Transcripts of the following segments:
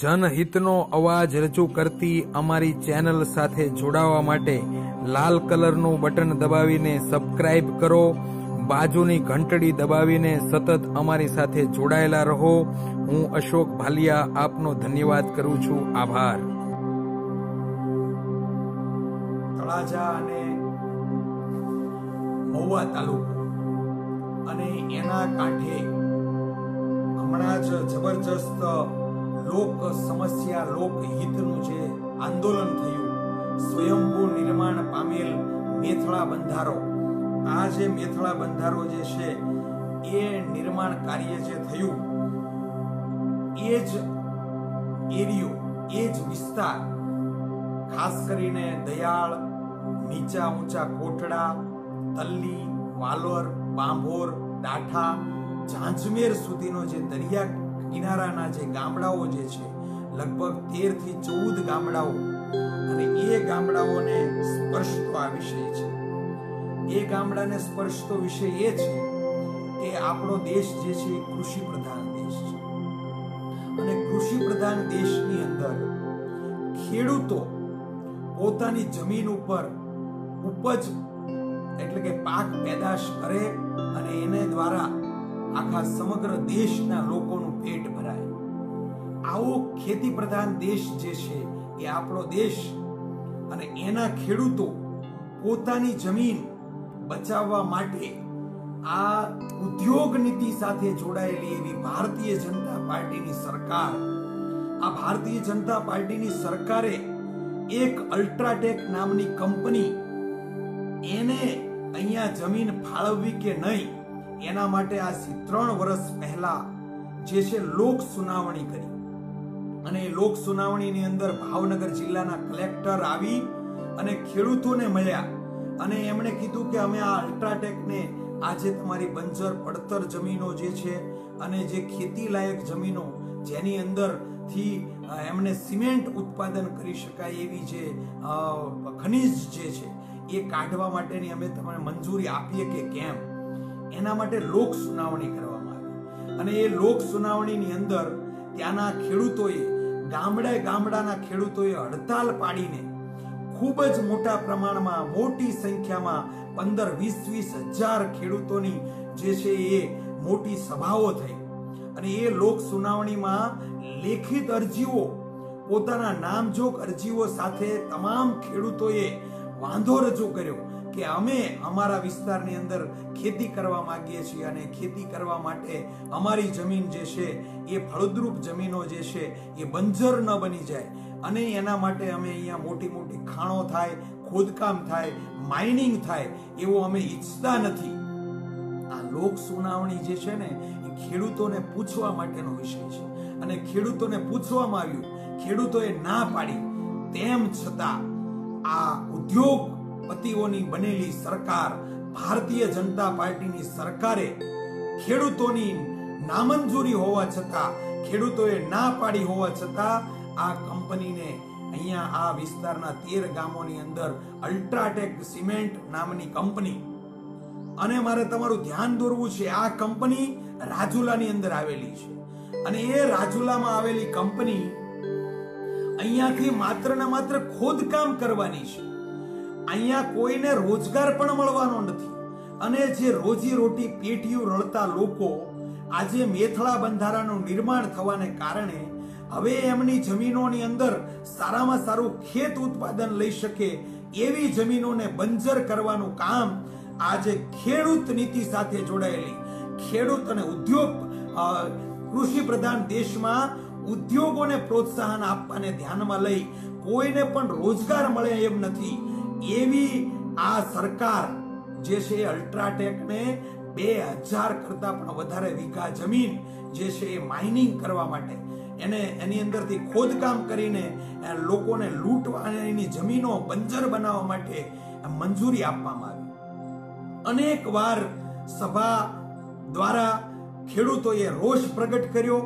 જનહિતનો અવાજ રજૂ કરતી અમારી ચેનલ સાથે જોડાવા માટે લાલ કલરનું બટન દબાવીને સબસ્ક્રાઇબ કરો, બાજુની ઘંટડી દબાવીને સતત અમારી સાથે જોડાયેલા રહો. હું અશોક ભાલિયા આપનો ધન્યવાદ કરું છું. આભાર. તળાજા અને મહુવા તાલુકો. અને એના કાંઠે હમણાં જ જબરજસ્ત લોક સમસ્યા લોકહિતનું જે આંદોલન થયું, સ્વયંભૂ નિર્માણ પામેલ મેથળા બંધારો. આ જે મેથળા બંધારો જે છે, એ નિર્માણ કાર્ય જે થયું, એ જ એરિયો, એ જ વિસ્તાર, ખાસ કરીને દયાળ, નીચા ઊંચા કોટડા, તલ્લી, વાલોર, બાંભોર, ડાઠા, ઝાંઝમેર સુધીનો જે દરિયા કિનારાના જે ગામડાઓ જે છે, લગભગ તેરથી ચૌદ ગામડાઓ અને એ ગામડાઓને સ્પર્શતો આ વિષય છે. એ ગામડાને સ્પર્શતો વિષય એ છે કે આપણો દેશ જે છે એ કૃષિ પ્રધાન દેશ છે. અને કૃષિ પ્રધાન દેશની અંદર ખેડૂતો પોતાની જમીન ઉપર ઉપજ એટલે કે પાક પેદાશ કરે અને એને દ્વારા આખા સમગ્ર દેશના લોકોનું પેટ ભરાય. આવો ખેતી પ્રધાન દેશ જે છે, એ આપણો દેશ અને એના ખેડૂતો પોતાની જમીન બચાવવા માટે આ ઉદ્યોગ નીતિ સાથે જોડાયેલી એવી ભારતીય જનતા પાર્ટીની સરકાર. આ ભારતીય જનતા પાર્ટીની સરકારે એક અલ્ટ્રાટેક નામની કંપની એને અહીંયા જમીન ફાળવવી કે નહીં એના માટે આ ત્રણ વર્ષ પહેલા જે છે લોક સુનાવણી કરી. અને એ લોક સુનાવણીની અંદર ભાવનગર જિલ્લાના કલેક્ટર આવી અને ખેડૂતોને મળ્યા. અને એમણે કીધું કે અમે આ અલ્ટ્રાટેકને આજે તમારી બંજર, પડતર જમીનો જે છે અને જે ખેતી લાયક જમીનો જેની અંદરથી એમને સિમેન્ટ ઉત્પાદન કરી શકાય એવી જે ખનિજ જે છે એ કાઢવા માટેની અમે તમને મંજૂરી આપીએ કે કેમ? એના માટે લોક સુનાવણી કરવામાં આવી. અને એ લોક સુનાવણીની અંદર ત્યાંના ખેડૂતોએ, ગામડે ગામડાના ખેડૂતોએ હડતાલ પાડીને ખૂબ જ મોટા પ્રમાણમાં મોટી સંખ્યામાં પંદર, વીસ વીસ હજાર ખેડૂતોની જે છે એ મોટી સભાઓ થઈ. અને એ લોક સુનાવણીમાં લેખિત અરજીઓ, પોતાના નામજોગ અરજીઓ સાથે તમામ ખેડૂતોએ વાંધો રજૂ કર્યો. કે અમે અમારા વિસ્તારની અંદર ખેતી કરવા માંગીએ છીએ અને ખેતી કરવા માટે અમારી જમીન જે છે એ ફળદ્રુપ જમીનો જે છે એ બંજર ન બની જાય. અને એના માટે અમે અહીંયા મોટી મોટી ખાણો થાય, ખોદકામ થાય માઇનિંગ થાય એવું અમે ઈચ્છતા નથી. આ લોક સુનાવણી જે છે ને એ ખેડૂતોને પૂછવા માટેનો વિષય છે. અને ખેડૂતોને પૂછવામાં આવ્યું, ખેડૂતોએ ના પાડી. તેમ છતાં આ ઉદ્યોગપતિઓની બનેલી સરકાર ભારતીય જનતા પાર્ટીની સરકારે ખેડૂતોની નામંજૂરી હોવા છતાં, ખેડૂતોએ ના પાડી હોવા છતાં, આ કંપનીને અહીંયા આ વિસ્તારના તેર ગામોની અંદર અલ્ટ્રાટેક સિમેન્ટ નામની કંપની અને મારે તમારું ધ્યાન દોરવું છે, આ કંપની રાજુલાની અંદર આવેલી છે. અને એ રાજુલામાં આવેલી કંપની અહીંયાથી માત્ર ને માત્ર ખોદકામ કરવાની છે. અહીંયા કોઈને રોજગાર પણ મળવાનો નથી. અને જે રોજી રોટી પેટીઓ રળતા લોકો આજે મેથળા બંધારાનું નિર્માણ થવાને કારણે હવે એમની જમીનોની અંદર સારામાં સારું ખેત ઉત્પાદન લઈ શકે એવી જમીનોને બંજર કરવાનું કામ આજે ખેડૂત નીતિ સાથે જોડાયેલી. ખેડૂત અને ઉદ્યોગ કૃષિ પ્રધાન દેશમાં ઉદ્યોગોને પ્રોત્સાહન આપવાને ધ્યાનમાં લઈ કોઈને પણ રોજગાર મળે એમ નથી. એવી આ સરકાર જે છે અલ્ટ્રાટેકને બે હજાર કરતા પણ વધારે વીઘા જમીન જે છે એ માઇનિંગ કરવા માટે. એને એની અંદરથી ખોદકામ કરીને લોકોને લૂંટવાની જમીનો બંજર બનાવવા માટે મંજૂરી આપવામાં આવી. અનેક વાર સભા દ્વારા ખેડૂતોએ રોષ પ્રગટ કર્યો.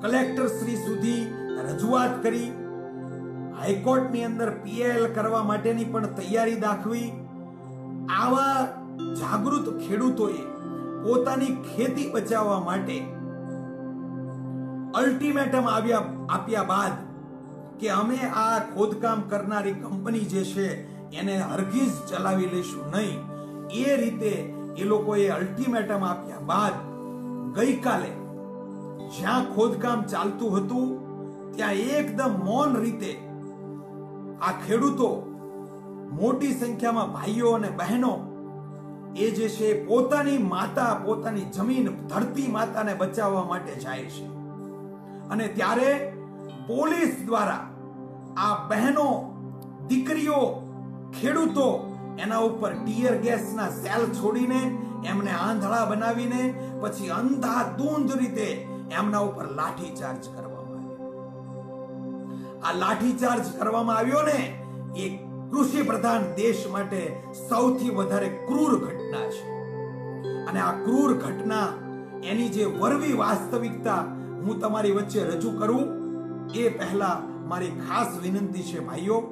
કલેક્ટર શ્રી સુધી રજૂઆત કરી. હાઈકોર્ટની અંદર પીએલ કરવા માટેની પણ તૈયારી દાખવી, આવા જાગૃત ખેડૂતોએ પોતાની ખેતી બચાવવા માટે અલ્ટિમેટમ આવ્યા, આપ્યા બાદ કે અમે આ ખોદકામ કરનારી કંપની જે છે, એને હરગીજ ચલાવી લઈશું નહીં. એ રીતે એ લોકોએ અલ્ટિમેટમ આપ્યા બાદ ગઈકાલે જ્યાં ખોદકામ ચાલતું હતું, ત્યાં એકદમ મૌન રીતે આ ખેડૂતો મોટી સંખ્યામાં ભાઈઓ અને બહેનો એ જે છે પોતાની માતા, પોતાની જમીન, ધરતી માતાને બચાવવા માટે જાય છે. અને ત્યારે પોલીસ દ્વારા આ બહેનો, દીકરીઓ, ખેડૂતો એના ઉપર ટીયર ગેસના સેલ છોડીને એમને આંધળા બનાવીને પછી અંધાધૂંધ રીતે એમના ઉપર લાઠીચાર્જ ચાર્જ આવ્યો આ લાઠીચાર્જ કરવામાં આવ્યો ને, એ કૃષિ પ્રધાન દેશ માટે સૌથી વધારે ક્રૂર ઘટના છે. અને આ ક્રૂર ઘટના, એની જે વરવી વાસ્તવિકતા હું તમારી વચ્ચે રજૂ કરું, એ પહેલા મારી ખાસ વિનંતી છે ભાઈઓ,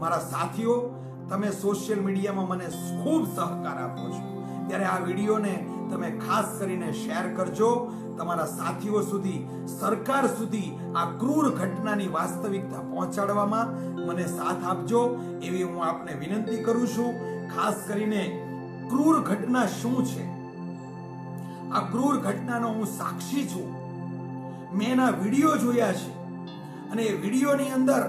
મારા સાથીઓ, તમે સોશિયલ મીડિયામાં મને ખૂબ સહકાર આપો છો. ત્યારે આ વિડીયોને તમે ખાસ કરીને શેર કરજો. તમારા સાથીઓ સુધી, સરકાર સુધી આ ક્રૂર ઘટનાની વાસ્તવિકતા પહોંચાડવામાં મને સાથ આપજો. એવી હું આપને વિનંતી કરું છું. ખાસ કરીને ક્રૂર ઘટના શું છે? આ ક્રૂર ઘટનાનો હું સાક્ષી છું. મેં એના વીડિયો જોયા છે. અને એ વિડીયોની અંદર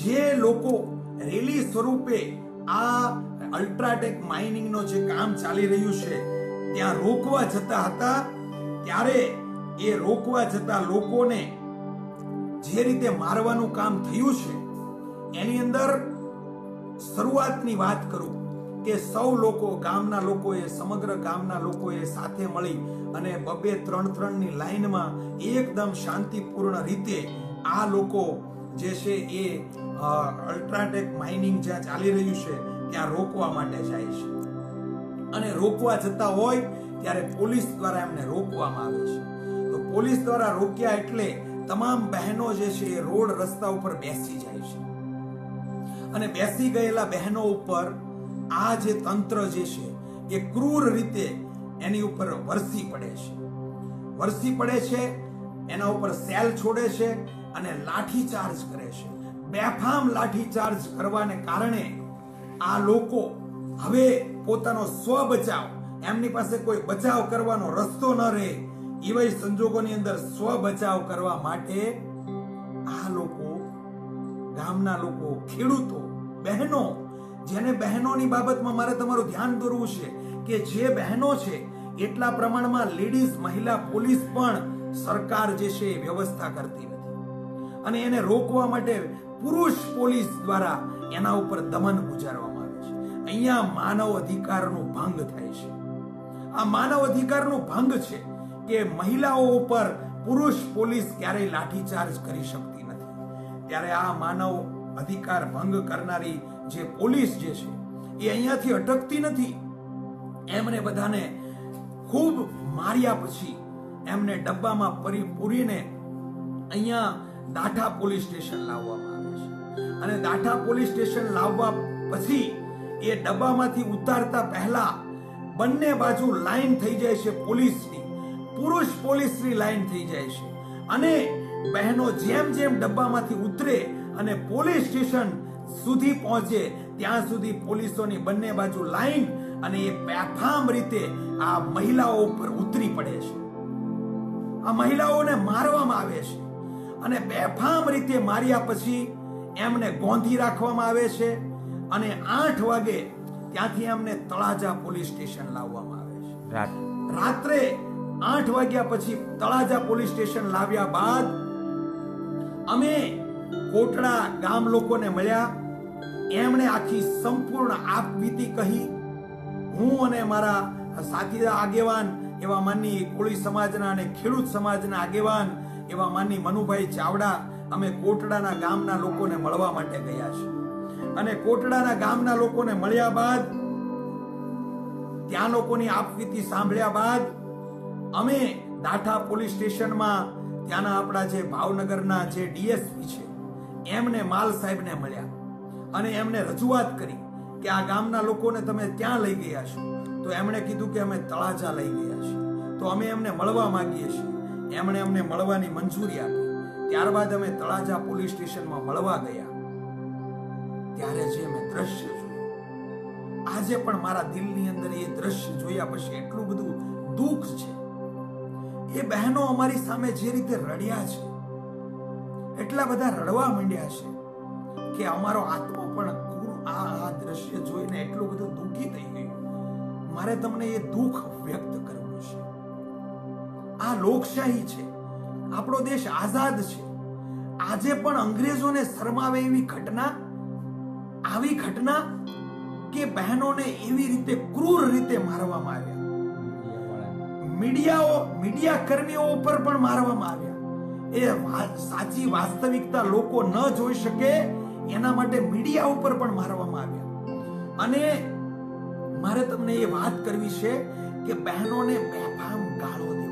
જે લોકો રેલી સ્વરૂપે આ અલ્ટ્રાટેક માઇનિંગનો જે કામ ચાલી રહ્યું છે, ત્યાં રોકવા જતા હતા, ત્યારે એ રોકવા જતા લોકોને જે રીતે મારવાનું કામ થયું છે, એની અંદર શરૂઆતની વાત કરું કે સૌ લોકો, ગામના લોકોએ, સમગ્ર ગામના લોકોએ સાથે મળી અને બબે ત્રણ ત્રણની લાઈનમાં એકદમ શાંતિપૂર્ણ રીતે આ લોકો જે છે એ અલ્ટ્રાટેક માઇનિંગ જ્યાં ચાલી રહ્યું છે ત્યાં રોકવા માટે જાય છે. અને રોકવા જતા હોય ત્યારે પોલીસ દ્વારા એમને રોકવામાં આવે છે. તો પોલીસ દ્વારા રોક્યા એટલે તમામ બહેનો જે છે એ રોડ રસ્તા ઉપર બેસી જાય છે. અને બેસી ગયેલા બહેનો ઉપર આ જે તંત્ર જે છે એ ક્રૂર રીતે એની ઉપર વરસી પડે છે. વરસી પડે છે, એના ઉપર સેલ છોડે છે અને લાઠીચાર્જ કરે છે. બેફામ લાઠીચાર્જ કરવાને કારણે આ લોકો હવે પોતાનો સ્વ બચાવ, એમની પાસે કોઈ બચાવ કરવાનો રસ્તો ન રહે એવા સંજોગોની અંદર સ્વ બચાવ કરવા માટે આ લોકો ગામના લોકો, ખેડૂતો, બહેનો, જેને બહેનોની બાબતમાં મારે તમારું ધ્યાન દોરવું છે કે જે બહેનો છે, એટલા પ્રમાણમાં લેડીઝ, મહિલા, પોલીસ પણ સરકાર જે છે એ વ્યવસ્થા કરતી નથી. અને એને રોકવા માટે પુરુષ પોલીસ દ્વારા એના ઉપર દમન ગુજારવામાં આવે છે. અહીંયા માનવ અધિકારનો ભંગ થાય છે. આ માનવ અધિકારનો ભંગ છે કે મહિલાઓ ઉપર પુરુષ પોલીસ ક્યારેય લાઠીચાર્જ કરી શકતી નથી. ત્યારે આ માનવ અધિકાર ભંગ કરનારી જે પોલીસ જે છે, એ અહીંયાથી અટકતી નથી. એમને બધાને ખૂબ માર્યા પછી એમને ડબ્બામાં પરી પૂરીને અહીંયા દાઠા પોલીસ સ્ટેશન લાવવામાં અને દાઠા પોલીસ સ્ટેશન લાવવા પછી એ ડબ્બામાંથી ઉતારતા પહેલા બંને બાજુ લાઈન થઈ જાય છે પોલીસની. પુરુષ પોલીસની લાઈન થઈ જાય છે. અને બહેનો જેમ જેમ ડબ્બામાંથી ઉતરે અને પોલીસ સ્ટેશન સુધી પહોંચે, ત્યાં સુધી પોલીસોની બંને બાજુ લાઈન અને એ બેફામ રીતે આ મહિલાઓ ઉપર ઉતરી પડે છે. આ મહિલાઓને મારવામાં આવે છે. અને બેફામ રીતે માર્યા પછી એમને ગોંધી રાખવામાં આવે છે અને આઠ વાગે ત્યાંથી એમને તળાજા પોલીસ સ્ટેશન લાવવામાં આવે છે. રાત. રાત્રે આઠ વાગ્યા પછી તળાજા પોલીસ સ્ટેશન લાવ્યા બાદ અમે કોટડા ગામ લોકોને મળ્યા. એમણે આખી સંપૂર્ણ આપવીતી કહી. હું અને મારા સાથીદાર આગેવાન એવા માનની કોળી સમાજના અને ખેડૂત સમાજના આગેવાન એવા માનની મનુભાઈ ચાવડા અમે કોટડાના ગામના લોકોને મળવા માટે ગયા છે અને કોટડાના ગામના લોકોને મળ્યા બાદ, ત્યાં લોકોની આપવીતી સાંભળ્યા બાદ, અમે દાઠા પોલીસ સ્ટેશનમાં ત્યાંના આપણા જે ભાવનગરના જે ડીએસપી છે, એમને માલ સાહેબને મળ્યા. અને એમને રજૂઆત કરી કે આ ગામના લોકોને તમે ક્યાં લઈ ગયા છો? તો એમણે કીધું કે અમે તળાજા લઈ ગયા છીએ. તો અમે એમને મળવા માંગીએ છીએ. એમણે અમને મળવાની મંજૂરી આપી. ત્યારબાદ અમે તળાજા પોલીસ સ્ટેશનમાં મળવા ગયા. ત્યારે જે મેં દ્રશ્ય જોયું, આજે પણ મારા દિલની અંદર એ દ્રશ્ય જોયા પછી એટલું બધું દુઃખ છે. એ બહેનો અમારી સામે જે રીતે રડ્યા છે, એટલા બધા રડવા માંડ્યા છે કે અમારો આત્મા પણ આ આ દ્રશ્ય જોઈને એટલું બધું દુઃખી થઈ ગયું. મારે તમને એ દુઃખ વ્યક્ત કરવું છે. આ લોકશાહી છે. આપણો દેશ આઝાદ છે. આજે પણ અંગ્રેજોને શરમાવે એવી ઘટના, આવી ઘટના કે બહેનોને એવી રીતે ક્રૂર રીતે મારવામાં આવ્યા. મીડિયાઓ, મીડિયા કર્મીઓ ઉપર પણ મારવામાં આવ્યા. એ સાચી વાસ્તવિકતા લોકો ન જોઈ શકે, એના માટે મીડિયા ઉપર પણ મારવામાં આવ્યા. અને મારે તમને એ વાત કરવી છે કે બહેનોને બેફામ ગાળો એ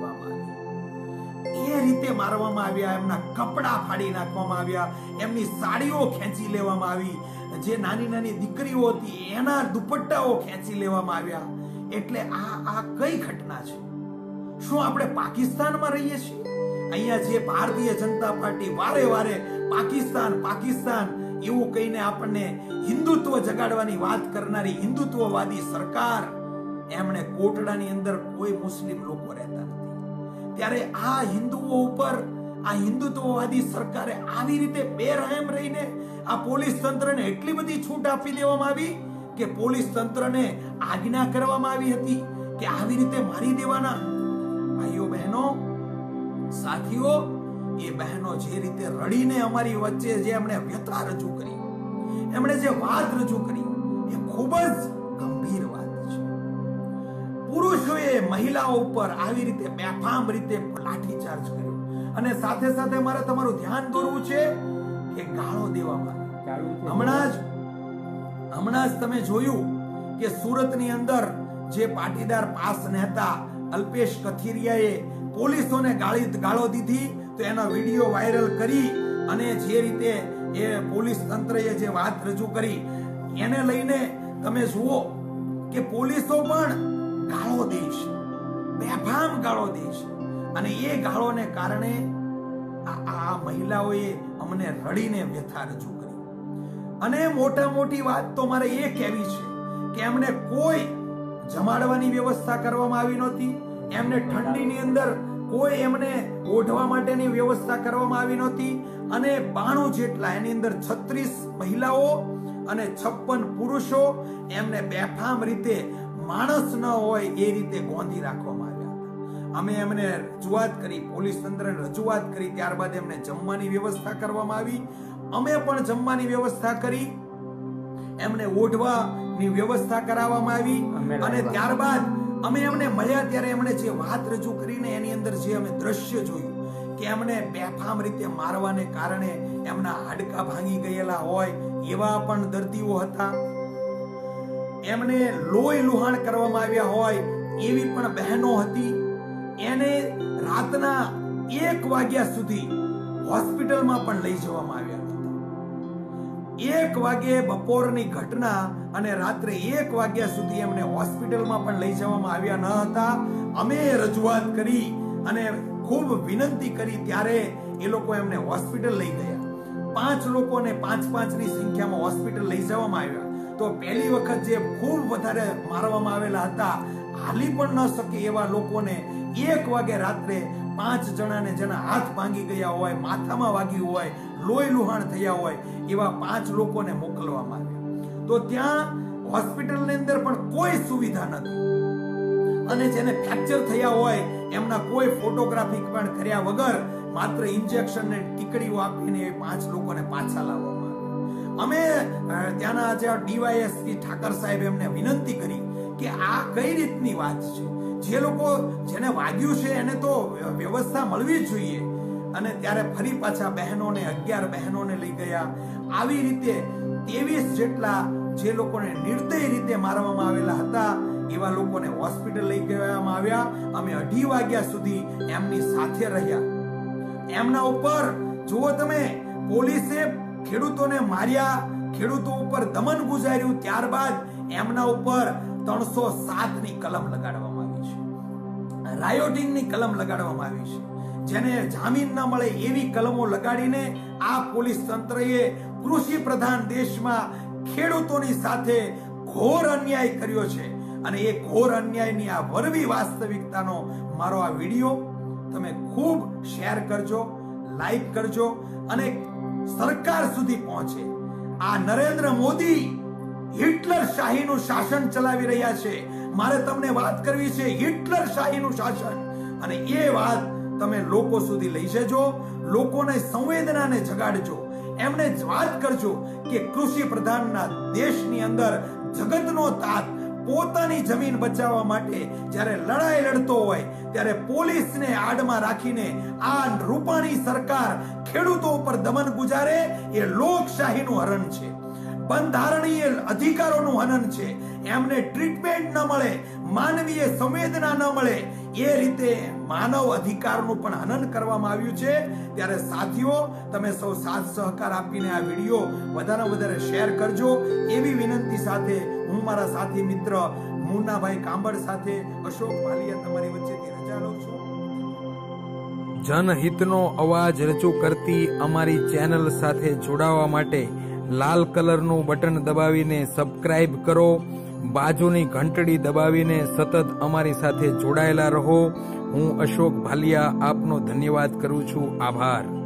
રીતે મારવામાં આવ્યા, એમના કપડા ફાડી નાખવામાં આવ્યા, એમની સાડીઓ ખેંચી લેવામાં આવી. જે નાની નાની દીકરીઓ હતી, એના દુપટ્ટાઓ ખેંચી લેવામાં આવ્યા. એટલે આ આ કઈ ઘટના છે? શું આપણે પાકિસ્તાનમાં રહીએ છીએ? અહીંયા જે ભારતીય જનતા પાર્ટી વારે વારે પાકિસ્તાન પાકિસ્તાન, એવું કહીને આપણને હિન્દુત્વ જગાડવાની વાત કરનારી હિન્દુત્વવાદી સરકાર, એમણે કોટડાની અંદર કોઈ મુસ્લિમ લોકો રહેતા નથી. ત્યારે આ હિન્દુઓ ઉપર, આ હિન્દુત્વવાદી સરકારે આવી રીતે બેરહેમ રહીને આ પોલીસ તંત્રને એટલી બધી છૂટ આપી દેવામાં આવી કે પોલીસ તંત્રને આજ્ઞા કરવામાં આવી હતી કે આવી રીતે મારી દેવાના. ભાઈઓ, બહેનો, સાથીઓ, એ બહેનો જે રીતે રડીને અમારી વચ્ચે જે એમણે વ્યથા રજૂ કરી, એમણે જે વાત રજૂ કરી, એ ખૂબ જ મહિલાઓ ઉપર આવી રીતે બેફામ રીતે લાઠીચાર્જ કર્યો. અને સાથે સાથે મારે તમારું ધ્યાન દોરવું છે કે ગાળો દેવામાં હમણાં જ હમણાં જ તમે જોયું કે સુરતની અંદર જે પાટીદાર પાસ નેતા અલ્પેશ કથિરિયાએ પોલીસોને ગાળી ગાળો દીધી તો એનો વીડિયો વાયરલ કરી અને જે રીતે એ પોલીસ તંત્રએ જે વાત રજૂ કરી એને લઈને તમે જુઓ કે પોલીસો પણ ગાળો દે છે. બેફામ ગાળો દે છે અને એ ગાળોને કારણે આ મહિલાઓએ અમને રડીને વ્યથા રજૂ કરી. અને મોટા મોટી વાત તો મારે એ કહેવી છે કે એમને કોઈ જમાડવાની વ્યવસ્થા કરવામાં આવી નહોતી. એમને ઠંડીની અંદર કોઈ એમને ઓઢવા માટેની વ્યવસ્થા કરવામાં આવી નહોતી. અને બાણું જેટલા એની અંદર છત્રીસ મહિલાઓ અને છપ્પન પુરુષો એમને બેફામ રીતે માણસ ન હોય એ રીતે ગોંધી રાખવામાં અમે એમને રજૂઆત કરી પોલીસ તંત્રને રજૂઆત કરી ત્યારબાદ એમને જમવાની વ્યવસ્થા કરવામાં આવી. અમે પણ જમવાની વ્યવસ્થા કરી. એમને ઓઢવાની વ્યવસ્થા કરાવવામાં આવી. અને ત્યારબાદ અમે એમને મળ્યા ત્યારે એમણે જે વાત રજૂ કરીને એની અંદર જે અમે દ્રશ્ય જોયું કે એમને બેફામ રીતે મારવાને કારણે એમના હાડકા ભાંગી ગયેલા હોય એવા પણ દર્દીઓ હતા. એમને લોહી લુહાણ કરવામાં આવ્યા હોય એવી પણ બહેનો હતી. એને રાતના એક વાગ્યા સુધી હોસ્પિટલમાં પણ લઈ જવામાં આવ્યા હતા. એક વાગે બપોરની ઘટના અને રાત્રે એક વાગ્યા સુધી એમને હોસ્પિટલમાં પણ લઈ જવામાં આવ્યા ન હતા. અમે રજૂઆત કરી અને ખૂબ વિનંતી કરી ત્યારે એ લોકો એમને હોસ્પિટલ લઈ ગયા. પાંચ લોકોને પાંચ પાંચની સંખ્યામાં હોસ્પિટલ લઈ જવામાં આવ્યા. તો પહેલી વખત જે ખૂબ વધારે મારવામાં આવેલા હતા હાલી પણ ન શકે એવા લોકોને એક વાગે રાત્રે પાંચ જણાને જેના હાથ ભાંગી ગયા હોય, માથામાં વાગ્યું હોય, લોહી લુહાણ થયા હોય, એવા પાંચ લોકોને મોકલવામાં આવ્યા. તો ત્યાં હોસ્પિટલની અંદર પણ કોઈ સુવિધા નથી. અને જેને ફ્રેક્ચર થયા હોય, એમના કોઈ ફોટોગ્રાફી પણ કર્યા વગર માત્ર ઇન્જેક્શન ને ટીકડીઓ આપીને એ પાંચ લોકોને પાછા લાવવામાં અમે ત્યાંના જે ડીવાયએસપી ઠાકર સાહેબ એમને વિનંતી કરી કે આ કઈ રીતની વાત છે? જે લોકો જેને વાગ્યું છે એને તો વ્યવસ્થા મળવી જોઈએ. અને ત્યારે ફરી પાછા બહેનોને, અગિયાર બહેનોને લઈ ગયા. આવી રીતે ત્રેવીસ જેટલા જે લોકોને નિર્દય રીતે મારવામાં આવેલા હતા, એવા લોકોને હોસ્પિટલ લઈ ગયામાં આવ્યા. અમે અઢી વાગ્યા સુધી એમની સાથે રહ્યા. એમના ઉપર જુઓ તમે, પોલીસે ખેડૂતોને માર્યા, ખેડૂતો ઉપર દમન ગુજાર્યું. ત્યારબાદ એમના ઉપર ત્રણસો સાતની કલમ લગાડવામાં આવી છે. રાયોટિંગની કલમ લગાડવામાં આવી છે. જેને જામીન ન મળે એવી કલમો લગાડીને આ પોલીસ તંત્રએ કૃષિ પ્રધાન દેશમાં ખેડૂતોની સાથે ઘોર અન્યાય કર્યો છે. અને એ ઘોર અન્યાયની આ વરવી વાસ્તવિકતાનો મારો આ વીડિયો તમે ખૂબ શેર કરજો, લાઈક કરજો અને સરકાર સુધી પહોંચે. આ નરેન્દ્ર મોદી હિટલર શાહીનું શાસન ચલાવી રહ્યા છે. મારે તમને વાત કરવી છે હિટલર શાહીનું શાસન. અને એ વાત તમે લોકો સુધી લઈ જજો, લોકોને સંવેદનાને જગાડજો. એમને વાત કરજો કે કૃષિ પ્રધાનના દેશની અંદર જગતનો તાત પોતાની જમીન બચાવવા માટે જ્યારે લડાઈ લડતો હોય, ત્યારે પોલીસને આડમાં રાખીને આ રૂપાણી સરકાર ખેડૂતો ઉપર દમન ગુજારે, એ લોકશાહીનું હરણ છે. બંધારણીય અધિકારોનું હનન છે. એમને ટ્રીટમેન્ટ ન મળે, માનવીય સંવેદના ન મળે. એ રીતે માનવ અધિકારનું પણ હનન કરવામાં આવ્યું છે. ત્યારે સાથીઓ, તમે સૌ સાથ સહકાર આપીને આ વીડિયો વધારે વધારે શેર કરજો. એવી વિનંતી સાથે હું મારા સાથી મિત્ર મુન્નાભાઈ કાંબળ સાથે અશોક પાલિયા તમારી વચ્ચેથી રજા લઉં છું. જનહિતનો અવાજ રજૂ કરતી અમારી ચેનલ સાથે જોડાવા માટે લાલ કલરનું બટન દબાવીને સબસ્ક્રાઇબ કરો. બાજુની ઘંટડી દબાવીને સતત અમારી સાથે જોડાયેલા રહો. હું અશોક ભાલિયા આપનો ધન્યવાદ કરું છું. આભાર.